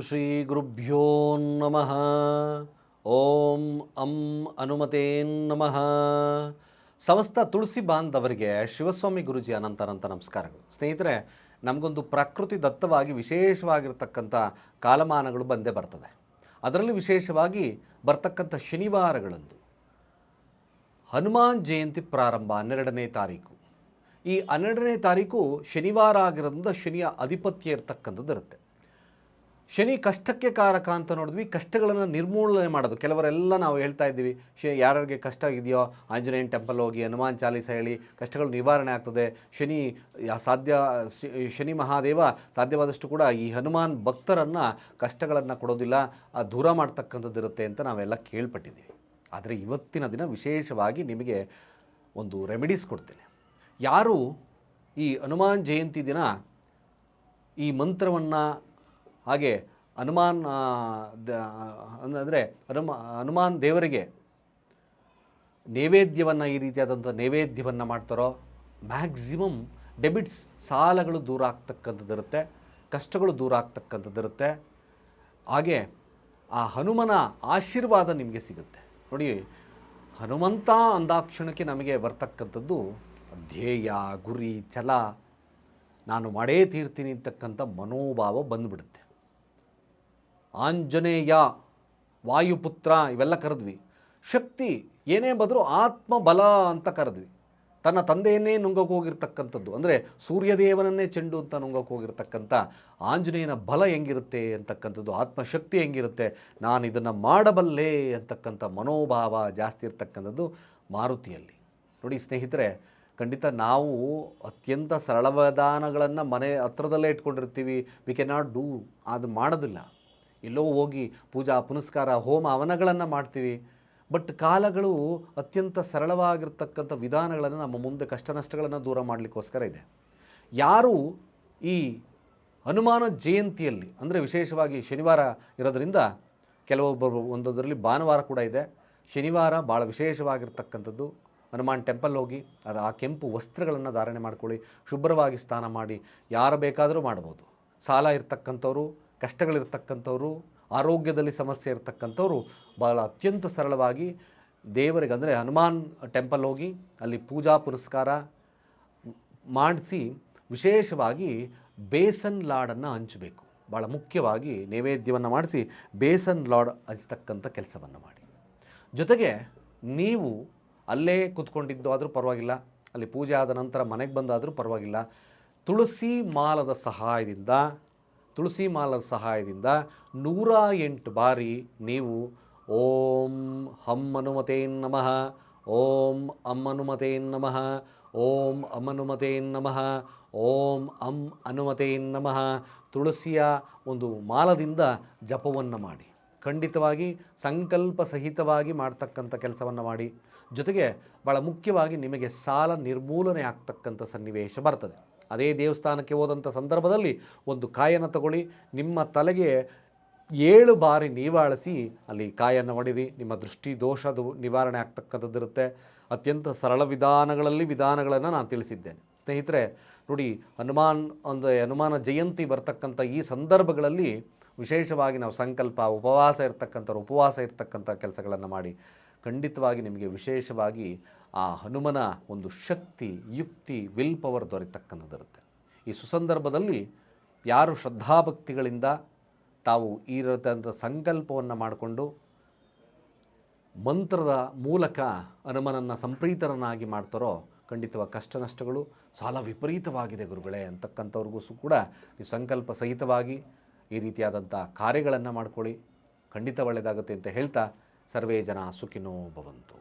ಶ್ರೀ ಗುರುಭ್ಯೋ ನಮಃ ಓಂ ಅಂ ಅನುಮತೇನ್ ನಮಃ ಸಮಸ್ತ ತುಳಸಿ ಬಾಂಧವರಿಗೆ ಶಿವಸ್ವಾಮಿ ಗುರುಜಿ ಅನಂತ ಅನಂತ ನಮಸ್ಕಾರಗಳು. ಸ್ನೇಹಿತರೆ, ನಮಗೊಂದು ಪ್ರಕೃತಿ ದತ್ತವಾಗಿ ವಿಶೇಷವಾಗಿರ್ತಕ್ಕಂಥ ಕಾಲಮಾನಗಳು ಬಂದೇ ಬರ್ತದೆ. ಅದರಲ್ಲಿ ವಿಶೇಷವಾಗಿ ಬರ್ತಕ್ಕಂಥ ಶನಿವಾರಗಳಂದು. ಹನುಮಾನ್ ಜಯಂತಿ ಪ್ರಾರಂಭ ಹನ್ನೆರಡನೇ ತಾರೀಕು. ಈ ಹನ್ನೆರಡನೇ ತಾರೀಕು ಶನಿವಾರ ಆಗಿರೋದ್ರಿಂದ ಶನಿಯ ಅಧಿಪತ್ಯ ಇರತಕ್ಕಂಥದ್ದು ಇರುತ್ತೆ. ಶನಿ ಕಷ್ಟಕ್ಕೆ ಕಾರಕ ಅಂತ ನೋಡಿದ್ವಿ. ಕಷ್ಟಗಳನ್ನು ನಿರ್ಮೂಲನೆ ಮಾಡೋದು. ಕೆಲವರೆಲ್ಲ ನಾವು ಹೇಳ್ತಾ ಇದ್ದೀವಿ, ಶ ಯಾರಿಗೆ ಕಷ್ಟ ಇದೆಯೋ ಆಂಜನೇಯನ ಟೆಂಪಲ್ ಹೋಗಿ ಹನುಮಾನ್ ಚಾಲೀಸ ಹೇಳಿ ಕಷ್ಟಗಳು ನಿವಾರಣೆ ಆಗ್ತದೆ. ಶನಿ ಸಾಧ್ಯ ಶನಿ ಮಹಾದೇವ ಸಾಧ್ಯವಾದಷ್ಟು ಕೂಡ ಈ ಹನುಮಾನ್ ಭಕ್ತರನ್ನು ಕಷ್ಟಗಳನ್ನು ಕೊಡೋದಿಲ್ಲ ದೂರ ಮಾಡ್ತಕ್ಕಂಥದ್ದು ಇರುತ್ತೆ ಅಂತ ನಾವೆಲ್ಲ ಕೇಳ್ಪಟ್ಟಿದ್ದೀವಿ. ಆದರೆ ಇವತ್ತಿನ ದಿನ ವಿಶೇಷವಾಗಿ ನಿಮಗೆ ಒಂದು ರೆಮಿಡೀಸ್ ಕೊಡ್ತೇನೆ. ಯಾರು ಈ ಹನುಮಾನ್ ಜಯಂತಿ ದಿನ ಈ ಮಂತ್ರವನ್ನು ಹಾಗೆ ಹನುಮಾನ್ ಅಂದರೆ ಹನುಮ, ಹನುಮಾನ್ ದೇವರಿಗೆ ನೈವೇದ್ಯವನ್ನು ಈ ರೀತಿಯಾದಂಥ ನೈವೇದ್ಯವನ್ನು ಮಾಡ್ತಾರೋ ಮ್ಯಾಕ್ಸಿಮಮ್ ಡೆಬಿಟ್ಸ್ ಸಾಲಗಳು ದೂರ ಆಗ್ತಕ್ಕಂಥದ್ದಿರುತ್ತೆ ಕಷ್ಟಗಳು ದೂರ ಆಗ್ತಕ್ಕಂಥದ್ದಿರುತ್ತೆ ಹಾಗೆ ಆ ಹನುಮನ ಆಶೀರ್ವಾದ ನಿಮಗೆ ಸಿಗುತ್ತೆ. ನೋಡಿ, ಹನುಮಂತ ಅಂದಾಕ್ಷಣಕ್ಕೆ ನಮಗೆ ಬರ್ತಕ್ಕಂಥದ್ದು ಧ್ಯೇಯ, ಗುರಿ, ಛಲ. ನಾನು ಮಾಡೇ ತೀರ್ತೀನಿ ಅಂತಕ್ಕಂಥ ಮನೋಭಾವ ಬಂದುಬಿಡುತ್ತೆ. ಆಂಜನೇಯ, ವಾಯುಪುತ್ರ ಇವೆಲ್ಲ ಕರೆದ್ವಿ. ಶಕ್ತಿ ಏನೇ ಬದರೂ ಆತ್ಮಬಲ ಅಂತ ಕರೆದ್ವಿ. ತನ್ನ ತಂದೆಯನ್ನೇ ನುಂಗಕ್ಕೆ ಹೋಗಿರ್ತಕ್ಕಂಥದ್ದು. ಅಂದರೆ ಸೂರ್ಯದೇವನನ್ನೇ ಚೆಂಡು ಅಂತ ನುಂಗಕ್ಕೆ ಹೋಗಿರ್ತಕ್ಕಂಥ ಆಂಜನೇಯನ ಬಲ ಹೆಂಗಿರುತ್ತೆ ಅಂತಕ್ಕಂಥದ್ದು, ಆತ್ಮಶಕ್ತಿ ಹೆಂಗಿರುತ್ತೆ, ನಾನು ಇದನ್ನು ಮಾಡಬಲ್ಲೆ ಅಂತಕ್ಕಂಥ ಮನೋಭಾವ ಜಾಸ್ತಿ ಇರ್ತಕ್ಕಂಥದ್ದು ಮಾರುತಿಯಲ್ಲಿ. ನೋಡಿ ಸ್ನೇಹಿತರೆ, ಖಂಡಿತ ನಾವು ಅತ್ಯಂತ ಸರಳ ವಿಧಾನಗಳನ್ನು ಮನೆ ಹತ್ರದಲ್ಲೇ ಇಟ್ಕೊಂಡಿರ್ತೀವಿ. ವಿ ಕೆನ್ ಡೂ ಅದು ಮಾಡೋದಿಲ್ಲ. ಎಲ್ಲೋ ಹೋಗಿ ಪೂಜಾ ಪುನಸ್ಕಾರ, ಹೋಮ ಹವನಗಳನ್ನು ಮಾಡ್ತೀವಿ. ಬಟ್ ಕಾಲಗಳು ಅತ್ಯಂತ ಸರಳವಾಗಿರ್ತಕ್ಕಂಥ ವಿಧಾನಗಳನ್ನು ನಮ್ಮ ಮುಂದೆ ಕಷ್ಟ ನಷ್ಟಗಳನ್ನು ದೂರ ಮಾಡಲಿಕ್ಕೋಸ್ಕರ ಇದೆ. ಯಾರು ಈ ಹನುಮಾನ ಜಯಂತಿಯಲ್ಲಿ, ಅಂದರೆ ವಿಶೇಷವಾಗಿ ಶನಿವಾರ ಇರೋದರಿಂದ ಕೆಲವೊಬ್ಬರು ಒಂದೊಂದರಲ್ಲಿ ಭಾನುವಾರ ಕೂಡ ಇದೆ. ಶನಿವಾರ ಭಾಳ ವಿಶೇಷವಾಗಿರ್ತಕ್ಕಂಥದ್ದು. ಹನುಮಾನ್ ಟೆಂಪಲ್ ಹೋಗಿ, ಅದು ಆ ಕೆಂಪು ವಸ್ತ್ರಗಳನ್ನು ಧಾರಣೆ ಮಾಡ್ಕೊಳ್ಳಿ, ಶುಭ್ರವಾಗಿ ಸ್ನಾನ ಮಾಡಿ, ಯಾರು ಬೇಕಾದರೂ ಮಾಡ್ಬೋದು. ಸಾಲ ಇರ್ತಕ್ಕಂಥವ್ರು ಕಷ್ಟಗಳಿರ್ತಕ್ಕಂಥವ್ರು, ಆರೋಗ್ಯದಲ್ಲಿ ಸಮಸ್ಯೆ ಇರತಕ್ಕಂಥವ್ರು ಭಾಳ ಅತ್ಯಂತ ಸರಳವಾಗಿ ದೇವರಿಗೆ ಅಂದರೆ ಹನುಮಾನ್ ಟೆಂಪಲ್ ಹೋಗಿ ಅಲ್ಲಿ ಪೂಜಾ ಪುರಸ್ಕಾರ ಮಾಡಿಸಿ ವಿಶೇಷವಾಗಿ ಬೇಸನ್ ಲಾಡನ್ನು ಹಂಚಬೇಕು. ಭಾಳ ಮುಖ್ಯವಾಗಿ ನೈವೇದ್ಯವನ್ನು ಮಾಡಿಸಿ ಬೇಸನ್ ಲಾಡ್ ಹಂಚ್ತಕ್ಕಂಥ ಕೆಲಸವನ್ನು ಮಾಡಿ. ಜೊತೆಗೆ ನೀವು ಅಲ್ಲೇ ಕೂತ್ಕೊಂಡಿದ್ದು ಆದರೂ ಪರವಾಗಿಲ್ಲ, ಅಲ್ಲಿ ಪೂಜೆ ಆದ ನಂತರ ಮನೆಗೆ ಬಂದಾದರೂ ಪರವಾಗಿಲ್ಲ, ತುಳಸಿ ಮಾಲದ ಸಹಾಯದಿಂದ ತುಳಸಿ ಮಾಲದ ಸಹಾಯದಿಂದ ನೂರ ಎಂಟು ಬಾರಿ ನೀವು ಓಂ ಹಂ ಹನುಮತೇನ್ ನಮಃ, ಓಂ ಅಂ ಹನುಮತೇನ್ ನಮಃ, ಓಂ ಅಂ ಹನುಮತೇನ್ ನಮಃ, ಓಂ ಅಂ ಹನುಮತೇನ್ ನಮಃ. ತುಳಸಿಯ ಒಂದು ಮಾಲದಿಂದ ಜಪವನ್ನು ಮಾಡಿ. ಖಂಡಿತವಾಗಿ ಸಂಕಲ್ಪ ಸಹಿತವಾಗಿ ಮಾಡ್ತಕ್ಕಂಥ ಕೆಲಸವನ್ನು ಮಾಡಿ. ಜೊತೆಗೆ ಭಾಳ ಮುಖ್ಯವಾಗಿ ನಿಮಗೆ ಸಾಲ ನಿರ್ಮೂಲನೆ ಆಗ್ತಕ್ಕಂಥ ಸನ್ನಿವೇಶ ಬರ್ತದೆ. ಅದೇ ದೇವಸ್ಥಾನಕ್ಕೆ ಹೋದಂಥ ಸಂದರ್ಭದಲ್ಲಿ ಒಂದು ಕಾಯನ್ನು ತಗೊಳ್ಳಿ. ನಿಮ್ಮ ತಲೆಗೆ ಏಳು ಬಾರಿ ನೀವಾಳಿಸಿ ಅಲ್ಲಿ ಕಾಯನ್ನು ಹೊಡಿರಿ ನಿಮ್ಮ ದೃಷ್ಟಿ ದೋಷದ ನಿವಾರಣೆ ಆಗ್ತಕ್ಕಂಥದ್ದಿರುತ್ತೆ. ಅತ್ಯಂತ ಸರಳ ವಿಧಾನಗಳಲ್ಲಿ ವಿಧಾನಗಳನ್ನು ನಾನು ತಿಳಿಸಿದ್ದೇನೆ. ಸ್ನೇಹಿತರೆ, ನೋಡಿ, ಹನುಮಾನ್ ಒಂದು ಹನುಮಾನ ಜಯಂತಿ ಬರ್ತಕ್ಕಂಥ ಈ ಸಂದರ್ಭಗಳಲ್ಲಿ ವಿಶೇಷವಾಗಿ ನಾವು ಸಂಕಲ್ಪ, ಉಪವಾಸ ಇರ್ತಕ್ಕಂಥವ್ರು, ಉಪವಾಸ ಇರ್ತಕ್ಕಂಥ ಕೆಲಸಗಳನ್ನು ಮಾಡಿ ಖಂಡಿತವಾಗಿ ನಿಮಗೆ ವಿಶೇಷವಾಗಿ ಆ ಹನುಮನ ಒಂದು ಶಕ್ತಿ, ಯುಕ್ತಿ ವಿಲ್ ಪವರ್ ದೊರೆತಕ್ಕಂಥದ್ದಿರುತ್ತೆ. ಈ ಸುಸಂದರ್ಭದಲ್ಲಿ ಯಾರು ಶ್ರದ್ಧಾಭಕ್ತಿಗಳಿಂದ ತಾವು ಈ ರೀತಿಯಾದಂಥ ಸಂಕಲ್ಪವನ್ನು ಮಾಡಿಕೊಂಡು ಮಂತ್ರದ ಮೂಲಕ ಹನುಮನನ್ನು ಸಂಪ್ರೀತರನ್ನಾಗಿ ಮಾಡ್ತಾರೋ, ಖಂಡಿತವಾಗಿ ಕಷ್ಟ ನಷ್ಟಗಳು ಸಾಲ ವಿಪರೀತವಾಗಿದೆ ಗುರುಗಳೇ ಅಂತಕ್ಕಂಥವ್ರಿಗೂ ಕೂಡ ಈ ಸಂಕಲ್ಪ ಸಹಿತವಾಗಿ ಈ ರೀತಿಯಾದಂಥ ಕಾರ್ಯಗಳನ್ನು ಮಾಡ್ಕೊಳ್ಳಿ. ಖಂಡಿತ ಒಳ್ಳೆಯದಾಗುತ್ತೆ ಅಂತ ಹೇಳ್ತಾ ಸರ್ವೇ ಜನ ಸುಖಿನೋ ಭವಂತು.